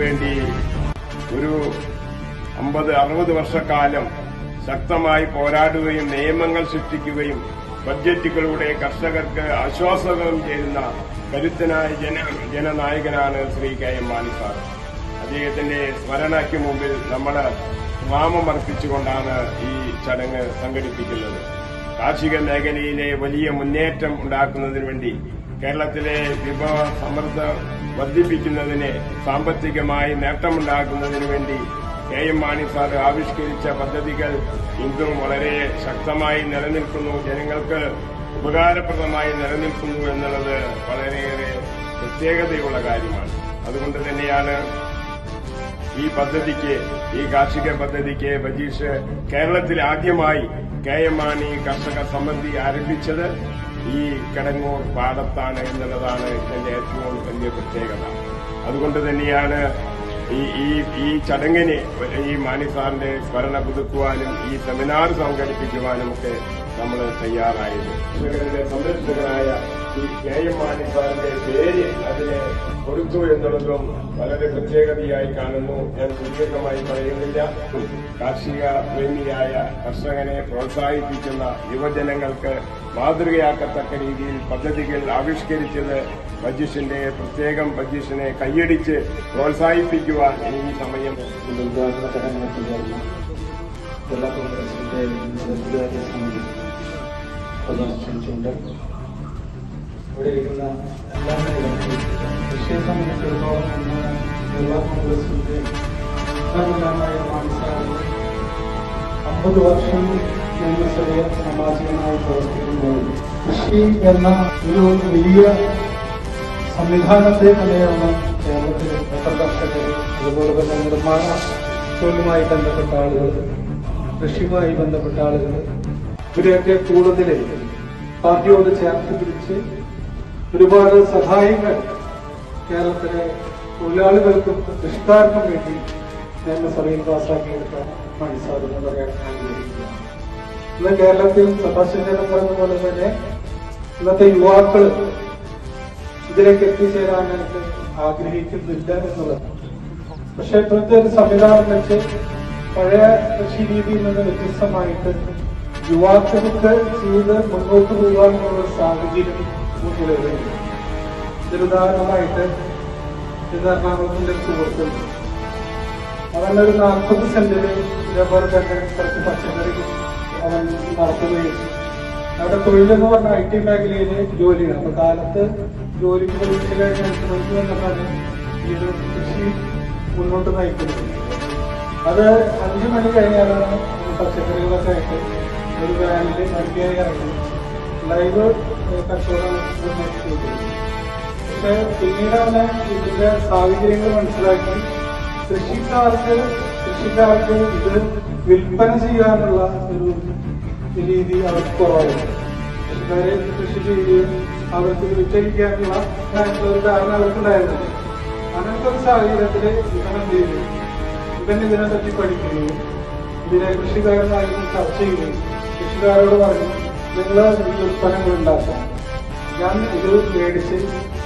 വേണ്ടി ഒരു അമ്പത് അറുപത് വർഷക്കാലം ശക്തമായി പോരാടുകയും നിയമങ്ങൾ സൃഷ്ടിക്കുകയും ബഡ്ജറ്റുകളിലൂടെ കർഷകർക്ക് ആശ്വാസകം ചെയ്യുന്ന കരുത്തനായ ജന ജനനായകനാണ് Shri K M Mani sir. അദ്ദേഹത്തിന്റെ സ്മരണയ്ക്ക് മുമ്പിൽ നമ്മൾ നാമം അർപ്പിച്ചുകൊണ്ടാണ് ഈ ചടങ്ങ് സംഘടിപ്പിക്കുന്നത്. കാർഷിക മേഖലയിലെ വലിയ മുന്നേറ്റം ഉണ്ടാക്കുന്നതിന് വേണ്ടി കേരളത്തിലെ വിഭവ സമൃദ്ധ വർദ്ധിപ്പിക്കുന്നതിന് സാമ്പത്തികമായി നേട്ടമുണ്ടാക്കുന്നതിനു വേണ്ടി കെ എം മാണി സാർ ആവിഷ്കരിച്ച പദ്ധതികൾ ഇന്നും വളരെ ശക്തമായി നിലനിൽക്കുന്നു. ജനങ്ങൾക്ക് ഉപകാരപ്രദമായി നിലനിൽക്കുന്നു എന്നുള്ളത് വളരെയേറെ പ്രത്യേകതയുള്ള കാര്യമാണ്. അതുകൊണ്ട് തന്നെയാണ് ഈ പദ്ധതിക്ക് ഈ കാർഷിക പദ്ധതിക്ക് ബജീഷ് കേരളത്തിൽ ആദ്യമായി കെ എം മാണി കർഷക സമിതി ആരംഭിച്ചത്. ഈ കിടങ്ങൂർ പാടത്താണ് എന്നുള്ളതാണ് ഇതിന്റെ ഏറ്റവും വലിയ പ്രത്യേകത. അതുകൊണ്ട് തന്നെയാണ് ഈ ഈ ഈ ചടങ്ങിന് ഈ മാണി സാറിന്റെ സ്മരണ പുതുക്കുവാനും ഈ സെമിനാർ സംഘടിപ്പിക്കുവാനും ഒക്കെ നമ്മൾ തയ്യാറായത് ഇവരുടെ സംരക്ഷകനായ ഈ കെ എം മാണിസാറിന്റെ പേര് അതിനെ കൊടുത്തു എന്നുള്ളതും വളരെ പ്രത്യേകതയായി കാണുന്നു. ഞാൻ സുദീർഘമായി പറയുന്നില്ല. കാർഷിക പ്രേമിയായ കർഷകനെ പ്രോത്സാഹിപ്പിക്കുന്ന യുവജനങ്ങൾക്ക് മാതൃകയാക്കത്തക്ക രീതിയിൽ പദ്ധതികൾ ആവിഷ്കരിച്ചത് ബജീഷിന്റെ പ്രത്യേകം ബജീഷിനെ കൈയടിച്ച് പ്രോത്സാഹിപ്പിക്കുവാൻ ഈ സമയം ജില്ലാ കോൺഗ്രസിന്റെ പ്രദർശിച്ചുകൊണ്ട് ഇവിടെ ഇരിക്കുന്ന എല്ലാവരും കൃഷിയെ സംബന്ധിച്ചിടത്തോളം ഇന്ന് ജില്ലാ കോൺഗ്രസിന്റെ മാനസാണ് അമ്പത് വർഷം നിയമസഭയിൽ സാമാജികമായി പ്രവർത്തിക്കുമ്പോൾ കൃഷി എന്ന ഒരു വലിയ സംവിധാനത്തെ തന്നെയാണ് കേരളത്തിലെ കർഷകർ അതുപോലെ തന്നെ നിർമ്മാണ തൊഴിലുമായി ബന്ധപ്പെട്ട ആളുകൾ കൃഷിയുമായി ബന്ധപ്പെട്ട ആളുകൾ ഇവരെയൊക്കെ കൂടുതൽ പാർട്ടിയോട് ചേർത്ത് പിടിച്ച് ഒരുപാട് സഹായങ്ങൾ കേരളത്തിലെ തൊഴിലാളികൾക്കും കൃഷിക്കാർക്കും വേണ്ടി നിയമസഭയിൽ പാസ്സാക്കിയെടുക്കാൻ മണി സാധനം പറയാൻ ആഗ്രഹിക്കുകയാണ് ഇന്ന് കേരളത്തിൽ സഭാശന പറഞ്ഞ പോലെ തന്നെ ഇന്നത്തെ യുവാക്കൾ ഇതിലേക്ക് എത്തിച്ചേരാനായിട്ട് ആഗ്രഹിക്കുന്നില്ല എന്നുള്ളത്. പക്ഷെ ഇപ്പോഴത്തെ ഒരു സംവിധാനം വെച്ച് പഴയ കൃഷി രീതിയിൽ നിന്ന് വ്യത്യസ്തമായിട്ട് യുവാക്കൾക്ക് ചെയ്ത് മുന്നോട്ട് പോകാനുള്ള സാഹചര്യം നിലവിലുണ്ട് ഇന്ന് എറണാകുളത്തിന്റെ സുഹൃത്തുണ്ട് ഒരു നാൽപ്പത് സെന്റിന് ഇതേപോലെ തന്നെ കുറച്ച് പച്ചക്കറി അവൻ നടത്തുകയും അവിടെ തൊഴിലെന്ന് പറഞ്ഞ ഐ ടി മേഖലയിൽ ജോലിയാണ്. അപ്പൊ കാലത്ത് ജോലിക്ക് വന്നിട്ടാണ് ഈ ഒരു കൃഷി മുന്നോട്ട് നയിക്കുന്നത്. അത് അഞ്ചു മണി കഴിഞ്ഞാലാണ് പച്ചക്കറികളൊക്കെ ആയിട്ട് ഒരു ബ്രാൻഡ് ഇറങ്ങി ലൈവ് കച്ചവടം പക്ഷെ പിന്നീടാണ് ഇതിന്റെ സാഹചര്യങ്ങൾ മനസ്സിലാക്കി കൃഷിക്കാർക്ക് കൃഷിക്കാർക്ക് ഇത് വിൽപ്പന ചെയ്യാനുള്ള ഒരു രീതി അവർക്ക് കുറവായിരുന്നു കൃഷിക്കാരെ കൃഷി ചെയ്യുകയും അവർക്ക് വിറ്റഴിക്കാനുള്ള ഒരു ധാരണ അവർക്കുണ്ടായിരുന്നു. അങ്ങനത്തെ ഒരു സാഹചര്യത്തിൽ ഇവൻ എന്ത് ഇവൻ ഇതിനെ പറ്റി പഠിക്കുകയും ഇതിനെ കൃഷിക്കാരനായിരുന്നു ചർച്ച ചെയ്യുകയും കൃഷിക്കാരോട് പറഞ്ഞു നിങ്ങൾ ഈ ഉൽപ്പന്നങ്ങൾ ഉണ്ടാക്കാം. ഞാൻ ഇത് മേടിച്ച്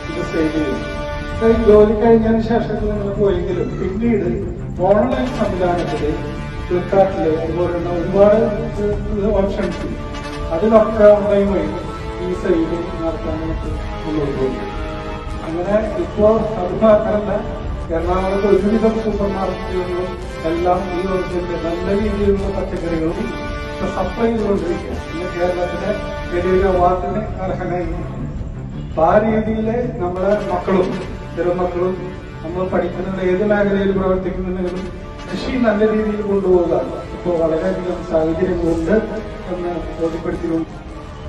ഇത് സെയിൽ ചെയ്യും. ഈ ജോലി കഴിഞ്ഞതിന് ശേഷം നിങ്ങൾ പോയെങ്കിലും പിന്നീട് ഓൺലൈൻ സംവിധാനത്തിൽ ഫ്ലിപ്കാർട്ടിൽ അതുപോലുള്ള ഒരുപാട് ഓപ്ഷൻസ് അതിലൊക്കെ ഓൺലൈൻ വഴി ഈ സെയിൽ നടത്താനായിട്ട് മുന്നോട്ട് പോകും അങ്ങനെ ഇപ്പോ അത് മാത്രമല്ല എറണാകുളത്ത് ഒരുവിധം സൂപ്പർ മാർക്കറ്റുകളിലും എല്ലാം ഈ വർഷത്തെ നല്ല രീതിയിലുള്ള പച്ചക്കറികളും സപ്ലൈ ചെയ്തുകൊണ്ടിരിക്കുക. ഇന്ന് കേരളത്തിലെ വലിയൊരു അവാർഡിന് അർഹനായി അപ്പൊ ആ രീതിയിൽ നമ്മുടെ മക്കളും ചെറുമക്കളും നമ്മൾ പഠിക്കുന്നത് ഏത് മേഖലയിൽ പ്രവർത്തിക്കുന്നുണ്ടെങ്കിലും കൃഷി നല്ല രീതിയിൽ കൊണ്ടുപോകുക ഇപ്പോൾ വളരെയധികം സാഹചര്യങ്ങളുണ്ട് എന്ന് ബോധ്യപ്പെടുത്തിയിട്ടുണ്ട്.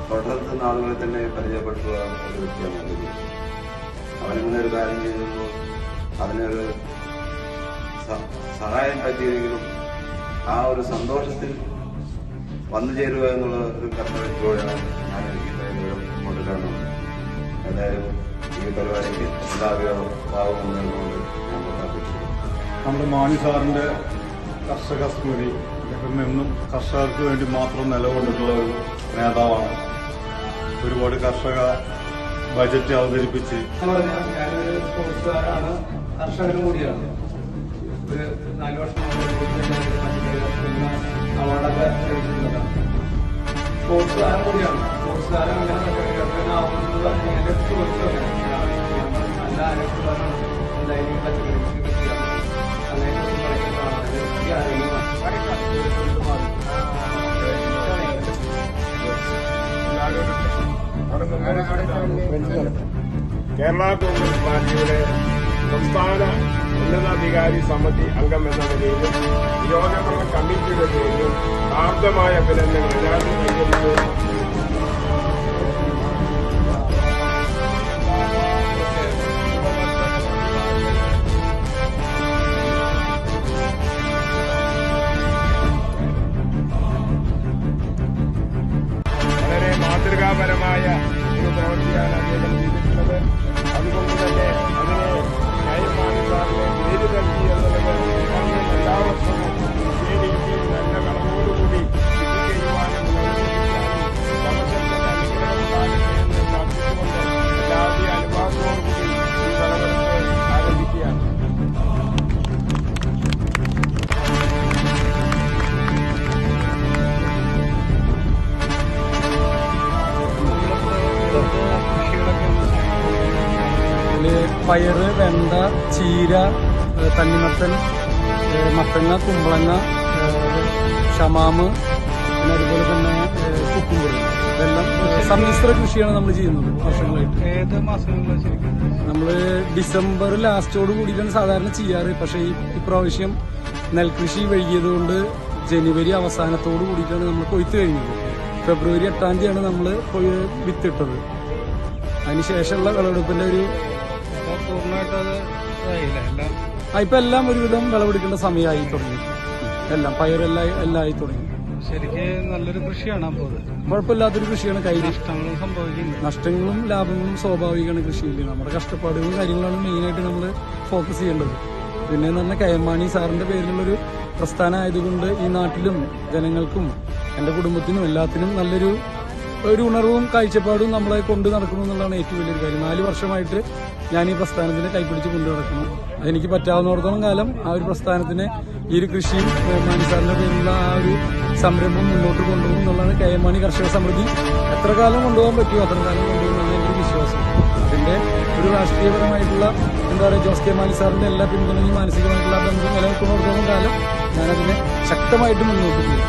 തൊട്ടടുത്ത നാളുകളിൽ തന്നെ പരിചയപ്പെടുത്തുക ഒരു വ്യക്തിയാണ് കാര്യം ചെയ്തപ്പോൾ അതിനൊരു സഹായം പറ്റിയെങ്കിലും ആ ഒരു സന്തോഷത്തിൽ വന്നു ചേരുക എന്നുള്ള ഒരു കർത്തവ്യത്തിലൂടെയാണ് ഞാൻ എനിക്ക് ഇത്രയും ദൂരം കൊണ്ടുവരുന്നത് എന്തായാലും ഈ പരിപാടിക്ക് എല്ലാവരും ഭാവമെന്നുകൊണ്ട് ഞാൻ പ്രഖ്യാപിച്ചു നമ്മുടെ മാണി സാറിന്റെ കർഷക സ്മൃതി അദ്ദേഹം എന്നും കർഷകർക്ക് വേണ്ടി മാത്രം നിലകൊണ്ടിട്ടുള്ള ഒരു നേതാവാണ്. ഒരുപാട് കർഷക ബജറ്റ് അവതരിപ്പിച്ച് എന്ന് പറഞ്ഞാൽ ഞാനൊരു കർഷകനും കൂടിയാണ് നാല് വർഷം അവാർഡൊക്കെ ലഭിച്ചിട്ടുള്ളതാണ് സ്പോർട്സ് താരം കൂടിയാണ് സ്പോർട്സ് താരം അങ്ങനെ നല്ല കേരള കോൺഗ്രസ് പാർട്ടിയുടെ സംസ്ഥാന ഉന്നതാധികാരി സമിതി അംഗം എന്ന നിലയിലും നിയോജകമണ്ഡല കമ്മിറ്റിയുടെ പേരിലും ആർദ്രമായ അഭിനന്ദനങ്ങൾ എല്ലാവരും കൈവരിച്ചു വളരെ മാതൃകാപരമായ ഒരു പ്രവൃത്തിയാണ് അദ്ദേഹം ചെയ്തിട്ടുള്ളത്. അതുകൊണ്ട് തന്നെ അതിനെ ಕಾರ್ಯಕ್ರಮ പയറ് വെണ്ട ചീര തണ്ണിമത്തൻ മത്തങ്ങ കുമ്പളങ്ങ ഷമാമ് പിന്നെ അതുപോലെ തന്നെ കുക്കുമ്പർ ഇതെല്ലാം സമ്മിശ്ര കൃഷിയാണ് നമ്മൾ ചെയ്യുന്നത് വർഷങ്ങളായിട്ട്. ഏത് മാസങ്ങളിലാണ് ശരിക്കും? നമ്മൾ ഡിസംബർ ലാസ്റ്റോട് കൂടിയിട്ടാണ് സാധാരണ ചെയ്യാറ്. പക്ഷേ ഈ ഇപ്രാവശ്യം നെൽകൃഷി വൈകിയതുകൊണ്ട് ജനുവരി അവസാനത്തോട് കൂടിയിട്ടാണ് നമ്മൾ കൊയ്ത്ത് കഴിഞ്ഞത്. ഫെബ്രുവരി എട്ടാം തീയതിയാണ് നമ്മൾ വിത്തിട്ടത്. അതിനുശേഷമുള്ള വിളവെടുപ്പിന്റെ ഒരു പൂർണമായിട്ട് അത് ഇതായില്ല എല്ലാം ആ, ഇപ്പൊ എല്ലാം ഒരുവിധം വിളവെടുക്കേണ്ട സമയമായി തുടങ്ങി. എല്ലാം പയറെല്ലാം എല്ലാം ആയി തുടങ്ങി. ശരിക്ക് നല്ലൊരു കൃഷിയാണ് അപ്പോൾ കുഴപ്പമില്ലാത്തൊരു കൃഷിയാണ് കൈ നഷ്ടങ്ങളും സംഭവിക്കുന്നത് നഷ്ടങ്ങളും ലാഭങ്ങളും സ്വാഭാവികമാണ് കൃഷിയിൽ. നമ്മുടെ കഷ്ടപ്പാടുകളും കാര്യങ്ങളാണ് മെയിനായിട്ട് നമ്മൾ ഫോക്കസ് ചെയ്യേണ്ടത്. പിന്നെ തന്നെ കയമാണി സാറിന്റെ പേരിലുള്ളൊരു പ്രസ്ഥാനം ആയതുകൊണ്ട് ഈ നാട്ടിലും ജനങ്ങൾക്കും എന്റെ കുടുംബത്തിനും എല്ലാത്തിനും നല്ലൊരു ഒരു ഉണർവും കാഴ്ചപ്പാടും നമ്മളെ കൊണ്ട് നടക്കുന്നു എന്നുള്ളതാണ് ഏറ്റവും വലിയൊരു കാര്യം. നാല് വർഷമായിട്ട് ഞാൻ ഈ പ്രസ്ഥാനത്തിനെ കൈപിടിച്ച് കൊണ്ടു നടക്കുന്നു. അതെനിക്ക് പറ്റാവുന്നിടത്തോളം കാലം ആ ഒരു പ്രസ്ഥാനത്തിനെ ഈ ഒരു കൃഷിയും ഏഹ്, മാണി സാറിന്റെ പേരിലുള്ള ആ ഒരു സംരംഭം മുന്നോട്ട് കൊണ്ടുപോകും എന്നുള്ളതാണ് കെ എം മാണി കർഷക സമൃദ്ധി എത്ര കാലം കൊണ്ടുപോകാൻ പറ്റുമോ അത്ര കാലം കൊണ്ടുപോകുന്നതാണ് എന്റെ വിശ്വാസം. അതിന്റെ ഒരു രാഷ്ട്രീയപരമായിട്ടുള്ള എന്താ പറയുക ജോസ് കെ മാണി സാറിന്റെ എല്ലാ പിന്തുണയും മാനസികമായിട്ടുള്ള ബന്ധം നിലനിൽക്കുന്നിടത്തോളം കാലം ഞാനതിനെ ശക്തമായിട്ട് മുന്നോട്ട് പോകും